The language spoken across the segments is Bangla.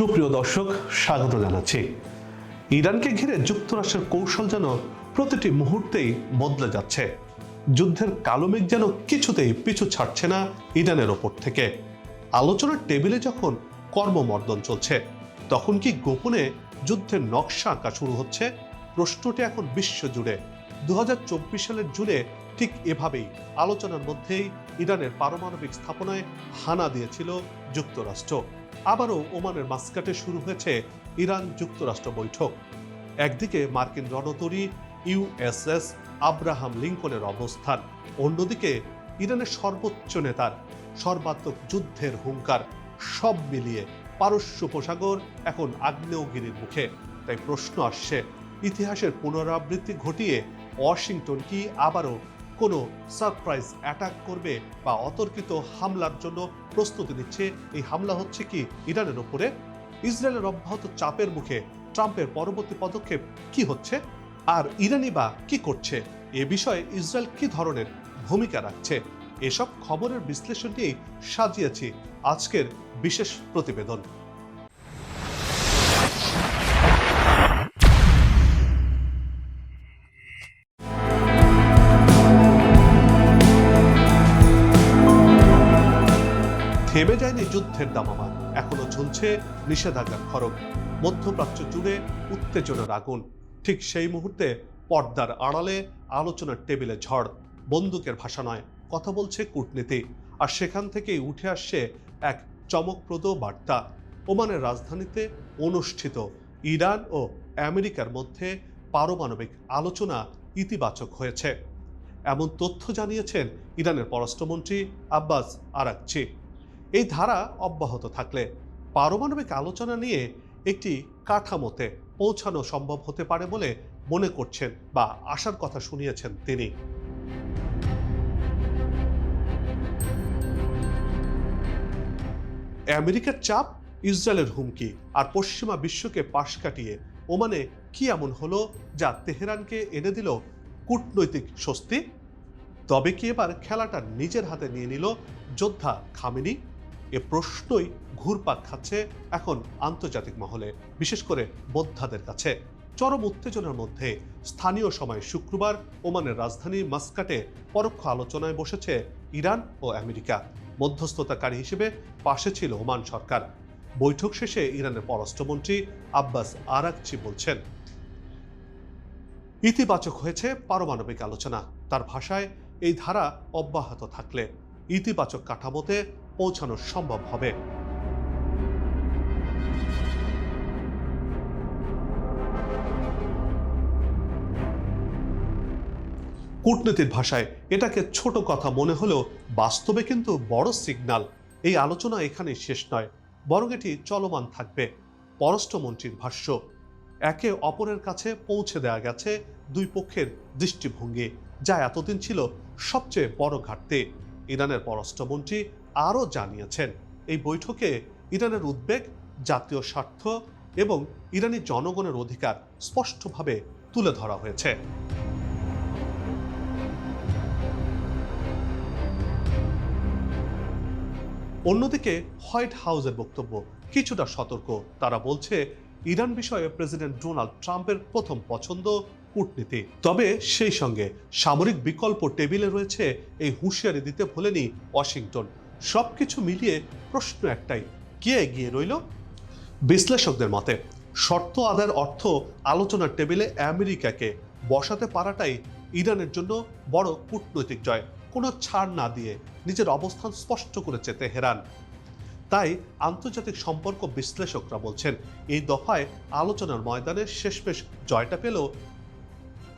সুপ্রিয় দর্শক, স্বাগত জানাচ্ছি। ইরানকে ঘিরে যুক্তরাষ্ট্রের কৌশল যেন প্রতিটি মুহূর্তেই বদলে যাচ্ছে, যুদ্ধের কালো মেঘ যেন কিছুতেই পিছু ছাড়ছে না ইরানের ওপর থেকে। আলোচনার টেবিলে যখন কর্মমর্দন চলছে, তখন কি গোপনে যুদ্ধের নকশা আঁকা শুরু হচ্ছে? প্রশ্নটি এখন বিশ্ব জুড়ে দু সালের জুড়ে ঠিক এভাবেই আলোচনার মধ্যেই ইরানের পারমাণবিক স্থাপনায় হানা দিয়েছিল যুক্তরাষ্ট্র। আবারও ওমানের মাস্কাটে শুরু হয়েছে ইরান যুক্তরাষ্ট্র বৈঠক। একদিকে মার্কিন রণতরী ইউএসএস আব্রাহাম লিঙ্কনের অবস্থান, অন্যদিকে ইরানের সর্বোচ্চ নেতার সর্বাত্মক যুদ্ধের হুঙ্কার, সব মিলিয়ে পারস্য উপসাগর এখন আগ্নেয়গিরির মুখে। তাই প্রশ্ন আসছে, ইতিহাসের পুনরাবৃত্তি ঘটিয়ে ওয়াশিংটন কি আবারও কোনো সারপ্রাইজ অ্যাটাক করবে বা অতর্কিত হামলার জন্য প্রস্তুতি নিচ্ছে, এই হামলা হচ্ছে কি ইরানের ওপরে? ইসরায়েলের অব্যাহত চাপের মুখে ট্রাম্পের পরবর্তী পদক্ষেপ কি হচ্ছে? আর ইরানি বা কি করছে? এ বিষয়ে ইসরায়েল কি ধরনের ভূমিকা রাখছে? এসব খবরের বিশ্লেষণ নিয়েই সাজিয়েছি আজকের বিশেষ প্রতিবেদন। থেমে যায়নি যুদ্ধের দামামা এখনও ঝুলছে নিষেধাজ্ঞার খড়গ মধ্যপ্রাচ্য জুড়ে উত্তেজনার আগুন। ঠিক সেই মুহূর্তে পর্দার আড়ালে আলোচনার টেবিলে ঝড়। বন্দুকের ভাষা নয়, কথা বলছে কূটনীতি। আর সেখান থেকেই উঠে আসছে এক চমকপ্রদ বার্তা। ওমানের রাজধানীতে অনুষ্ঠিত ইরান ও আমেরিকার মধ্যে পারমাণবিক আলোচনা ইতিবাচক হয়েছে। এমন তথ্য জানিয়েছেন ইরানের পররাষ্ট্রমন্ত্রী আব্বাস আরাকচি। এই ধারা অব্যাহত থাকলে পারমাণবিক আলোচনা নিয়ে একটি কাঠামোতে পৌঁছানো সম্ভব হতে পারে বলে মনে করছেন বা আশার কথা শুনিয়েছেন তিনি। আমেরিকার চাপ, ইসরায়েলের হুমকি আর পশ্চিমা বিশ্বকে পাশ কাটিয়ে ওমানে কি এমন হলো যা তেহরানকে এনে দিল কূটনৈতিক স্বস্তি? তবে কি এবার খেলাটা নিজের হাতে নিয়ে নিল যোদ্ধা খামেনি? এ প্রশ্নই ঘুরপাক খাচ্ছে এখন আন্তর্জাতিক মহলে, বিশেষ করে বোদ্ধাদের কাছে। চরম উত্তেজনার মধ্যে স্থানীয় সময় শুক্রবার ওমানের রাজধানী মাস্কাটে পরোক্ষ আলোচনায় বসেছে ইরান ও আমেরিকা। মধ্যস্থতাকারী হিসেবে পাশে ছিল ওমান সরকার। বৈঠক শেষে ইরানের পররাষ্ট্রমন্ত্রী আব্বাস আরাকচি বলছেন, ইতিবাচক হয়েছে পারমাণবিক আলোচনা। তার ভাষায় এই ধারা অব্যাহত থাকলে ইতিবাচক কাঠামোতে পৌঁছানো সম্ভব হবে। কূটনীতির ভাষায় এটাকে ছোট কথা মনে হলেও বাস্তবে কিন্তু বড় সিগন্যাল এই আলোচনা এখানে শেষ নয়, বরং এটি চলমান থাকবে, পররাষ্ট্রমন্ত্রীর ভাষ্য। একে অপরের কাছে পৌঁছে দেওয়া গেছে দুই পক্ষের দৃষ্টিভঙ্গি, যা এতদিন ছিল সবচেয়ে বড় ঘাটতি। ইরানের পররাষ্ট্রমন্ত্রী আরও জানিয়েছেন, এই বৈঠকে ইরানের উদ্বেগ, জাতীয় স্বার্থ এবং ইরানি জনগণের অধিকার স্পষ্টভাবে তুলে ধরা হয়েছে। অন্যদিকে হোয়াইট হাউসের বক্তব্য কিছুটা সতর্ক। তারা বলছে, ইরান বিষয়ে প্রেসিডেন্ট ডোনাল্ড ট্রাম্পের প্রথম পছন্দ কূটনীতি। তবে সেই সঙ্গে সামরিক বিকল্প টেবিলে রয়েছে এই হুঁশিয়ারি দিতে ভোলেনি ওয়াশিংটন। সবকিছু মিলিয়ে প্রশ্ন একটাই, কে এগিয়ে রইল? বিশ্লেষকদের মতে, শর্ত আদায়ের অর্থ আলোচনার টেবিলে আমেরিকাকে বসাতে পারাটাই ইরানের জন্য বড় কূটনৈতিক জয়। কোনো ছাড় না দিয়ে নিজের অবস্থান স্পষ্ট করেছে তেহরান। তাই আন্তর্জাতিক সম্পর্ক বিশ্লেষকরা বলছেন, এই দফায় আলোচনার ময়দানে শেষমেশ জয়টা পেল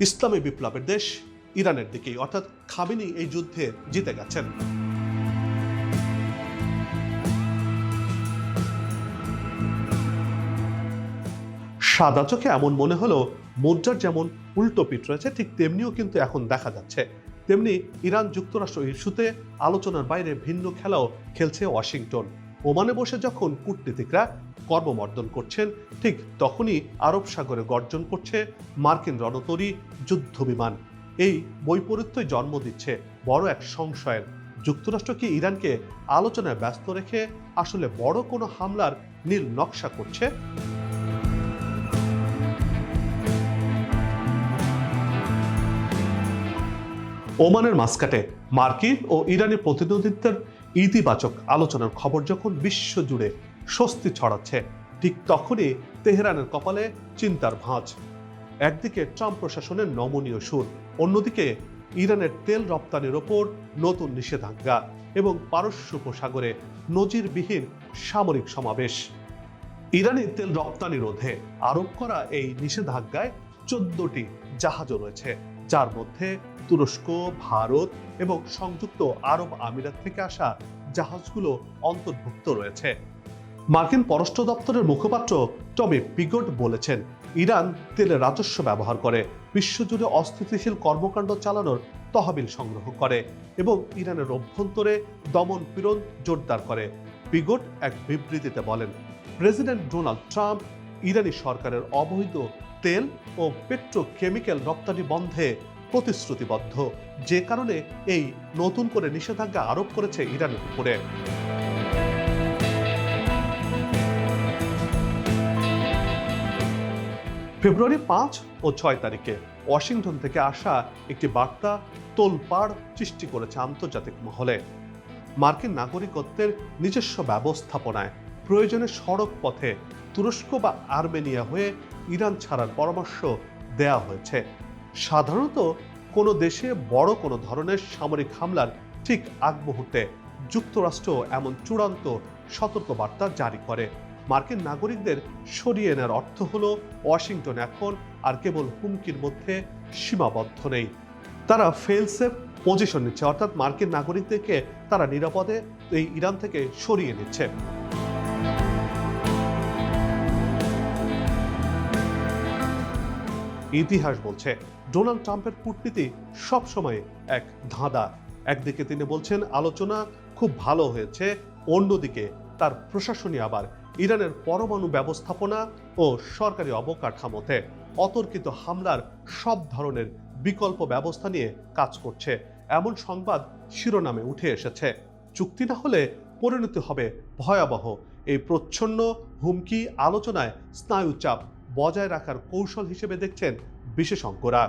ইসলামী বিপ্লবের দেশ ইরানের দিকেই। অর্থাৎ খামেনি এই যুদ্ধে জিতে গেছেন। সাদা চোখে এমন মনে হলো, মুদ্রার যেমন উল্টো পিঠ রয়েছে, ঠিক তেমনিও কিন্তু এখন দেখা যাচ্ছে। তেমনি ইরান যুক্তরাষ্ট্র ইস্যুতে আলোচনার বাইরে ভিন্ন খেলাও খেলছে ওয়াশিংটন। ওমানে বসে যখন কূটনীতিকরা কর্মমর্দন করছেন, ঠিক তখনই আরব সাগরে গর্জন করছে মার্কিন রণতরী যুদ্ধ বিমান এই বৈপরীত্যই জন্ম দিচ্ছে বড় এক সংশয়ের। যুক্তরাষ্ট্র কি ইরানকে আলোচনায় ব্যস্ত রেখে আসলে বড় কোনো হামলার নীল নকশা করছে? ওমানের মাস্কাটে মার্কিন ও ইরানি প্রতিনিধিত্বের ইতিবাচক আলোচনার খবর যখন বিশ্বজুড়ে স্বস্তি ছড়াচ্ছে, ঠিক তখনই তেহরানের কপালে চিন্তার ভাঁজ। একদিকে ট্রাম্প প্রশাসনের নমনীয় সুর, অন্যদিকে ইরানের তেল রপ্তানির ওপর নতুন নিষেধাজ্ঞা এবং পারস্য উপসাগরে নজিরবিহীন সামরিক সমাবেশ। ইরানি তেল রপ্তানি রোধে আরোপ করা এই নিষেধাজ্ঞায় চোদ্দটি জাহাজও রয়েছে, যার মধ্যে তুরস্ক, ভারত এবং সংযুক্ত আরব আমিরাত থেকে আসা জাহাজগুলো অন্তর্ভুক্ত রয়েছে। মার্কিন পররাষ্ট্র দপ্তরের মুখপাত্র টমি পিগট বলেছেন, ইরান তেলের রাজস্ব ব্যবহার করে, বিশ্বজুড়ে অস্থিতিশীল কর্মকাণ্ড চালানোর তহবিল সংগ্রহ করে এবং ইরানের অভ্যন্তরে দমন পীড়ন জোরদার করে। পিগট এক বিবৃতিতে বলেন, প্রেসিডেন্ট ডোনাল্ড ট্রাম্প ইরানি সরকারের অবৈধ তেল ও পেট্রোকেমিক্যাল রপ্তানি বন্ধে প্রতিশ্রুতিবদ্ধ। যে কারণে এই নতুন করে নিষেধাজ্ঞা আরোপ করেছে ইরানের উপরে। ফেব্রুয়ারি পাঁচ ও ছয় তারিখে ওয়াশিংটন থেকে আসা একটি বার্তা তোলপাড় সৃষ্টি করেছে আন্তর্জাতিক মহলে। মার্কিন নাগরিকত্বের নিজস্ব ব্যবস্থাপনায় প্রয়োজনে সড়ক পথে তুরস্ক বা আর্মেনিয়া হয়ে ইরান ছাড়ার পরামর্শ দেয়া হয়েছে। সাধারণত কোনো দেশে বড় কোনো ধরনের সামরিক হামলার ঠিক আগ মুহূর্তে যুক্তরাষ্ট্র এমন চূড়ান্ত সতর্কবার্তা জারি করে। মার্কিন নাগরিকদের সরিয়ে নেওয়ার অর্থ হল ওয়াশিংটন এখন আর কেবল হুমকির মধ্যে সীমাবদ্ধ নেই। তারা ফেলসেফ পজিশন নিচ্ছে, অর্থাৎ মার্কিন নাগরিকদেরকে তারা নিরাপদে এই ইরান থেকে সরিয়ে নিচ্ছে। ইতিহাস বলছে, ডোনাল্ড ট্রাম্পের কূটনীতি সবসময় এক ধাঁধা। একদিকে তিনি বলছেন, আলোচনা খুব ভালো হয়েছে, অন্যদিকে তার প্রশাসনী আবার ইরানের পরমাণু ব্যবস্থাপনা ও সরকারি অবকাঠামোতে অতর্কিত হামলার সব ধরনের বিকল্প ব্যবস্থা নিয়ে কাজ করছে। এমন সংবাদ শিরোনামে উঠে এসেছে। চুক্তি না হলে পরিণতি হবে ভয়াবহ। এই প্রচ্ছন্ন, হুমকি, আলোচনায় স্নায়ুচাপ বজায় রাখার কৌশল হিসেবে দেখছেন বিশেষজ্ঞরা।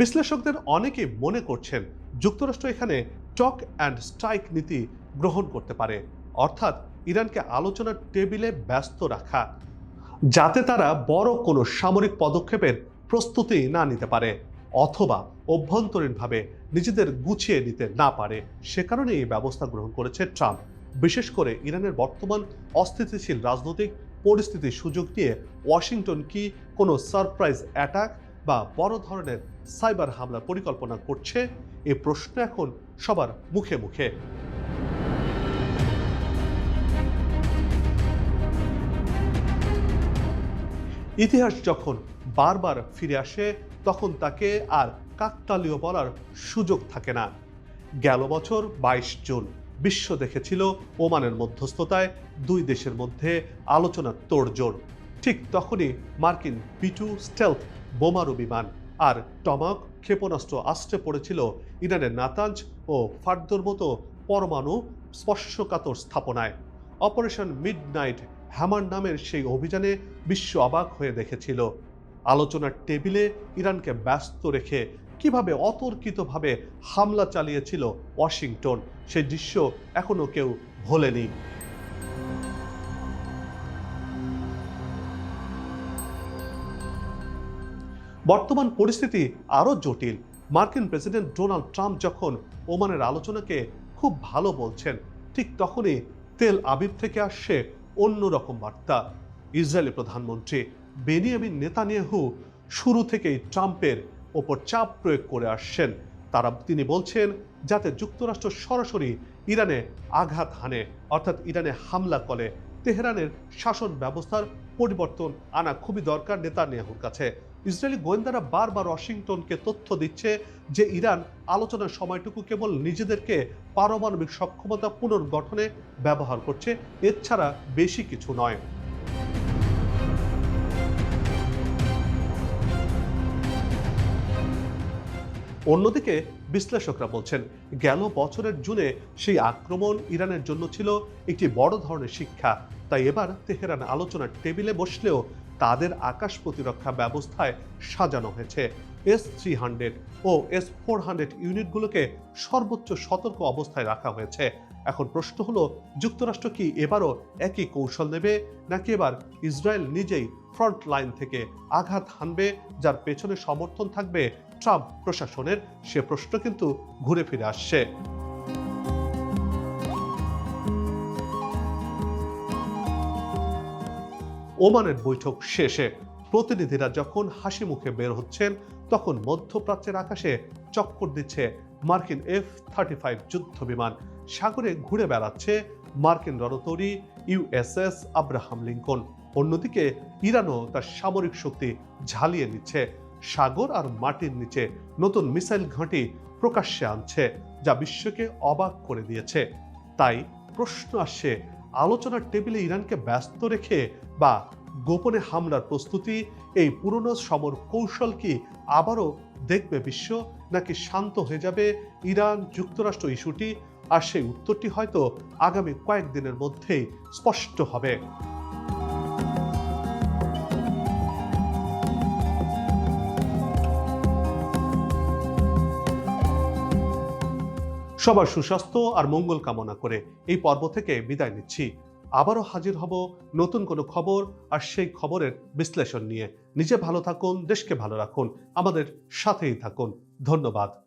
বিশ্লেষকদের অনেকে মনে করছেন যুক্তরাষ্ট্র এখানে টক অ্যান্ড স্ট্রাইক নীতি গ্রহণ করতে পারে, অর্থাৎ ইরানকে আলোচনার টেবিলে ব্যস্ত রাখা, যাতে তারা বড় কোনো সামরিক পদক্ষেপের প্রস্তুতি না নিতে পারে। অথবা অভ্যন্তরীণভাবে নিজেদের গুছিয়ে নিতে না পারে, সে কারণে এই ব্যবস্থা গ্রহণ করেছে ট্রাম্প। বিশেষ করে ইরানের বর্তমান অস্থিতিশীল রাজনৈতিক পরিস্থিতির সুযোগ নিয়ে ওয়াশিংটন কি কোনো সারপ্রাইজ অ্যাটাক বা বড় ধরনের সাইবার হামলার পরিকল্পনা করছে? এ প্রশ্ন এখন সবার মুখে মুখে। ইতিহাস যখন বারবার ফিরে আসে তখন তাকে আর কাকতালীয় বলার সুযোগ থাকে না। গেল বছর বাইশ জুন, বিশ্ব দেখেছিল ওমানের মধ্যস্থতায় দুই দেশের মধ্যে আলোচনার তোড়জোড়। ঠিক তখনই মার্কিন পিটু স্টেলথ বোমারু বিমান আর টমাক ক্ষেপণাস্ত্র আশ্রে পড়েছিল ইরানের নাতাঞ্জ ও ফার্দোর মতো পরমাণু স্পর্শকাতর স্থাপনায়। অপারেশন মিড নাইট হ্যামার নামের সেই অভিযানে বিশ্ব অবাক হয়ে দেখেছিল। আলোচনার টেবিলে ইরানকে ব্যস্ত রেখে কীভাবে অতর্কিতভাবে হামলা চালিয়েছিল ওয়াশিংটন সেই দৃশ্য এখনও কেউ ভোলেনি। বর্তমান পরিস্থিতি আরও জটিল। মার্কিন প্রেসিডেন্ট ডোনাল্ড ট্রাম্প যখন ওমানের আলোচনাকে খুব ভালো বলছেন, ঠিক তখনই তেল আবিব থেকে আসছে অন্যরকম বার্তা। ইসরায়েলি প্রধানমন্ত্রী বেনিয়ামিন নেতানিয়াহু শুরু থেকেই ট্রাম্পের ওপর চাপ প্রয়োগ করে আসছেন। তারা তিনি বলছেন, যাতে যুক্তরাষ্ট্র সরাসরি ইরানে আঘাত হানে, অর্থাৎ ইরানে হামলা করে, তেহরানের শাসন ব্যবস্থার পরিবর্তন আনা খুবই দরকার নেতানিয়াহুর কাছে। ইসরায়েলি গোয়েন্দারা বারবার ওয়াশিংটনকে তথ্য দিচ্ছে যে ইরান আলোচনার সময়টুকু কেবল নিজেদেরকে পারমাণবিক সক্ষমতা পুনর্গঠনে ব্যবহার করছে, এছাড়া বেশি কিছু নয়। অন্যদিকে বিশ্লেষকরা বলছেন, গেল বছরের জুনে সেই আক্রমণ ইরানের জন্য ছিল একটি বড় ধরনের শিক্ষা। তাই এবার তেহরান আলোচনার টেবিলে বসলেও তাদের আকাশ প্রতিরক্ষা ব্যবস্থায় সাজানো হয়েছে। এস থ্রি হান্ড্রেড ও এস ফোর হান্ড্রেড ইউনিটগুলোকে সর্বোচ্চ সতর্ক অবস্থায় রাখা হয়েছে। এখন প্রশ্ন হলো, যুক্তরাষ্ট্র কি এবারও একই কৌশল নেবে, নাকি এবার ইসরায়েল নিজেই ফ্রন্ট লাইন থেকে আঘাত হানবে, যার পেছনে সমর্থন থাকবে ট্রাম্প প্রশাসনের সে প্রশ্ন কিন্তু ঘুরে ফিরে আসছে। ওমানের বৈঠক শেষে প্রতিনিধিরা যখন হাসি মুখে বের হচ্ছেন, তখন মধ্যপ্রাচ্যের আকাশে চক্কর দিচ্ছে মার্কিন এফ থার্টি ফাইভ যুদ্ধ বিমান সাগরে ঘুরে বেড়াচ্ছে মার্কিন রণতরী ইউএসএস আব্রাহাম লিঙ্কন। অন্যদিকে ইরানও তার সামরিক শক্তি ঝালিয়ে নিচ্ছে সাগর আর মাটির নিচে নতুন মিসাইল ঘাঁটি প্রকাশ্যে আনছে, যা বিশ্বকে অবাক করে দিয়েছে। তাই প্রশ্ন আসছে আলোচনার টেবিলে ইরানকে ব্যস্ত রেখে বা গোপনে হামলার প্রস্তুতি, এই পুরনো সমর কৌশল কি আবারও দেখবে বিশ্ব, নাকি শান্ত হয়ে যাবে ইরান যুক্তরাষ্ট্র ইস্যুটি? আর সেই উত্তরটি হয়তো আগামী কয়েকদিনের মধ্যেই স্পষ্ট হবে। সবার সুস্বাস্থ্য আর মঙ্গল কামনা করে এই পর্ব থেকে বিদায় নিচ্ছি। আবারও হাজির হব নতুন কোনো খবর আর সেই খবরের বিশ্লেষণ নিয়ে। নিজে ভালো থাকুন, দেশকে ভালো রাখুন, আমাদের সাথেই থাকুন। ধন্যবাদ।